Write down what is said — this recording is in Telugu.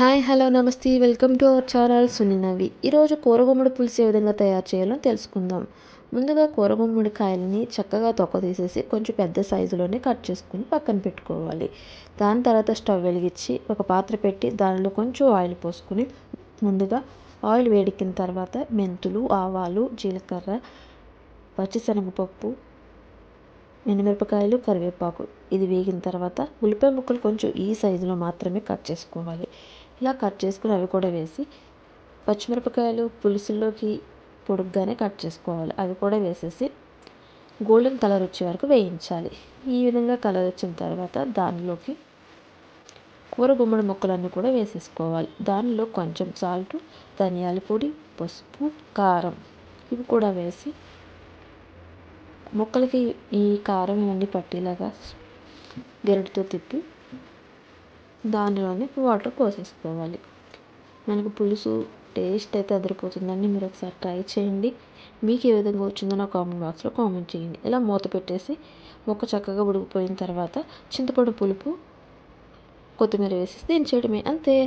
హాయ్ హలో నమస్తే. వెల్కమ్ టు అవర్ ఛానల్ సునినవి ఈరోజు కూరగుమ్మడి పులుసు ఏ విధంగా తయారు చేయాలో తెలుసుకుందాం. ముందుగా కూరగుమ్మడి కాయలని చక్కగా తొక్క తీసేసి కొంచెం పెద్ద సైజులోనే కట్ చేసుకుని పక్కన పెట్టుకోవాలి. దాని తర్వాత స్టవ్ వెలిగించి ఒక పాత్ర పెట్టి దానిలో కొంచెం ఆయిల్ పోసుకుని ముందుగా ఆయిల్ వేడిక్కిన తర్వాత మెంతులు ఆవాలు జీలకర్ర పచ్చిశనగపప్పు మినమిరపకాయలు కరివేపాకు. ఇది వేగిన తర్వాత ఉల్లిపాయ ముక్కలు కొంచెం ఈ సైజులో మాత్రమే కట్ చేసుకోవాలి. ఇలా కట్ చేసుకుని అవి కూడా వేసి పచ్చిమిరపకాయలు పులుసులోకి పొడుగ్గానే కట్ చేసుకోవాలి. అవి కూడా వేసేసి గోల్డెన్ కలర్ వచ్చే వరకు వేయించాలి. ఈ విధంగా కలర్ వచ్చిన తర్వాత దానిలోకి కూర గుమ్మడి ముక్కలన్నీ కూడా వేసేసుకోవాలి. దానిలో కొంచెం సాల్ట్ ధనియాల పొడి పసుపు కారం ఇవి కూడా వేసి ముక్కలకి ఈ కారం ఇవన్నీ పట్టేలాగా గెరటితో తిప్పి దానిలోనే వాటర్ పోసేసుకోవాలి. మనకు పులుసు టేస్ట్ అయితే అదిరిపోతుందండి. మీరు ఒకసారి ట్రై చేయండి. మీకు ఏ విధంగా వచ్చిందో నా కామెంట్ బాక్స్లో కామెంట్ చేయండి. ఇలా మూత పెట్టేసి మొక్క చక్కగా ఉడికిపోయిన తర్వాత చింతపండు పులుపు కొత్తిమీర వేసి దించేయడమే అంతే.